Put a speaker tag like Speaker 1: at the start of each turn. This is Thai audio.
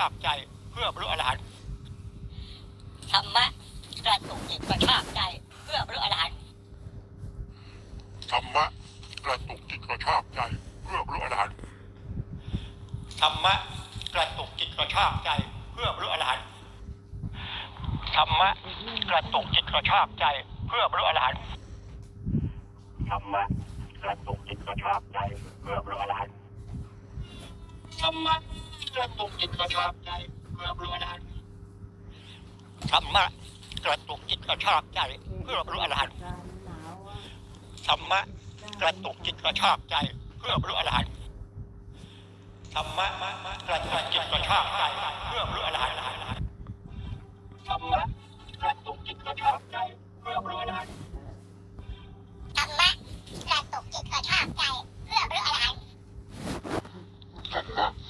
Speaker 1: ภาคใจเพื่อบรรลุอรหันต์
Speaker 2: ธรรมะ
Speaker 1: กระตุกจิตกระชากใจ
Speaker 2: เพื่อบรรลุอรหันต์
Speaker 1: ธรรมะกระตุกจิตกระชากใจเพื่อบรรลุอรหันต์ธรรมะกระตุกจิตกระชากใจเพื่อบรรลุอรหันต์ธรรมะ
Speaker 3: กระตุกจิต
Speaker 1: กระชากใจเพื่อบรรลุอรหันต์ธรรมะกระตุกจิตกระชากใจเพื่อบรรลุอรหันต์ธรรมะ ร่วมลงจิตกระชากใจเพื่อบรู้อรหันต์ธรรมะกระตุกจิตกระชาบใจ
Speaker 3: เพื่อบรู้อรหันต์
Speaker 1: ธรรมะ
Speaker 3: กระตุกจิตกระช
Speaker 1: าบใจเพื่อบรู้อรหันต์ธรรมะกระตุกจิตกระชาบใจเพื่อบรู้อรหันต์ธรรมะกระตุกจิตกระชาบใจเพื่อบรู้อรหันต์
Speaker 4: ธรรมะกระตุกจิตกระชากใจเพื่อบรู้อรหันต์ Thank.